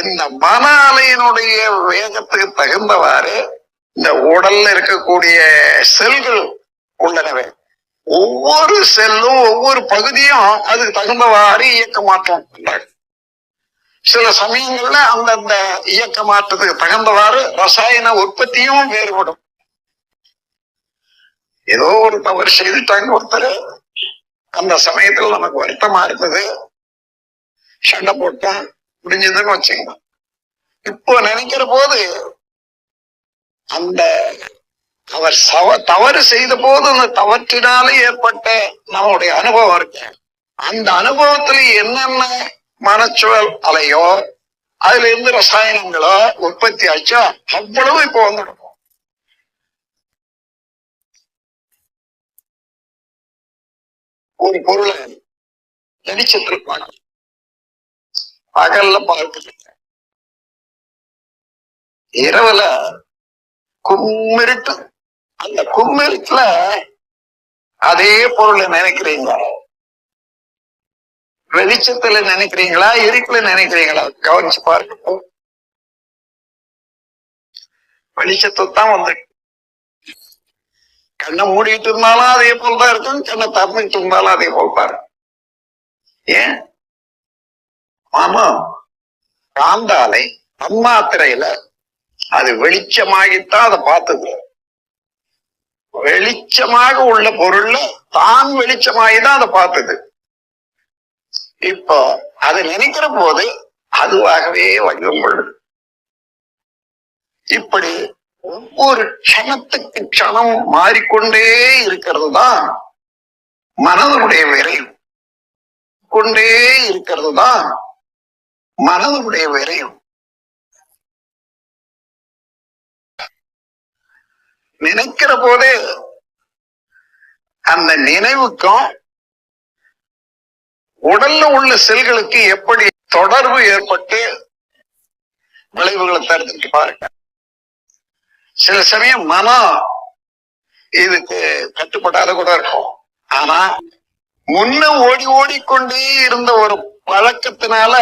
இந்த மன அலையினுடைய வேகத்துக்கு தகுந்தவாறு இந்த உடல்ல இருக்கக்கூடிய செல்கள் உள்ளனவே. ஒவ்வொரு செல்லும் ஒவ்வொரு பகுதியும் அதுக்கு தகுந்தவாறு இயக்க மாற்றம் பண்றாங்க சில சமயங்கள்ல அந்தந்த இயக்க மாற்றத்துக்கு தகுந்தவாறு ரசாயன உற்பத்தியும் வேறுபடும். ஏதோ ஒரு தவறு செய்துட்டாங்க ஒருத்தர். அந்த சமயத்துல நமக்கு வருத்தமா இருந்தது. சண்டை போட்டோம் முடிஞ்சதுன்னு வச்சுக்கணும் இப்போ நினைக்கிற போது அந்த அவர் சவ தவறு செய்த போது அந்த தவற்றினால ஏற்பட்ட நம்முடைய அனுபவம் இருக்கு. அந்த அனுபவத்துல என்னென்ன மனச்சுழல் அலையோ அதுல இருந்து ரசாயனங்களோ உற்பத்தி ஆச்சோ அவ்வளவு இப்போ வந்துடும் ஒரு பொருளை வெளிச்சத்தில் பார்க்கணும் பகல்ல பார்க்கல இரவுல கும்மிருட்டு அந்த கும்மிருட்டுல அதே பொருளை நினைக்கிறீங்க வெளிச்சத்துல நினைக்கிறீங்களா? இருட்டுல நினைக்கிறீங்களா? கவனிச்சு பார்க்கணும். வெளிச்சத்தை தான் வந்து கண்ணை மூடிட்டு இருந்தாலும் அதே போல் தான் இருக்கும் கண்ணை திறந்துட்டு இருந்தாலும் அதே போல் தான் இருக்கும். ஏன்? ஆமா காந்தாலை தன்மாத்திரையில அது வெளிச்சமாகித்தான் அதை பார்த்தது. வெளிச்சமாக உள்ள பொருள்ல தான் வெளிச்சமாகிதான் அதை பார்த்தது. இப்போ அது நினைக்கிற போது அதுவாகவே வடிவம் கொள்ளுது. இப்படி ஒவ்வொரு க்ஷணத்துக்கு க்ஷணம் மாறிக்கொண்டே இருக்கிறது தான் மனதனுடைய விரைவு. கொண்டே இருக்கிறது தான் மனதுடைய விரைவு. நினைக்கிற போதே அந்த நினைவுக்கும் உடல்ல உள்ள செல்களுக்கு எப்படி தொடர்பு ஏற்பட்டு விளைவுகளை தருதுக்கு பாருங்க. சில சமயம் மனம் இதுக்கு கட்டுப்படாத கூட இருக்கும். ஆனா முன்ன ஓடி ஓடிக்கொண்டே இருந்த ஒரு பழக்கத்தினால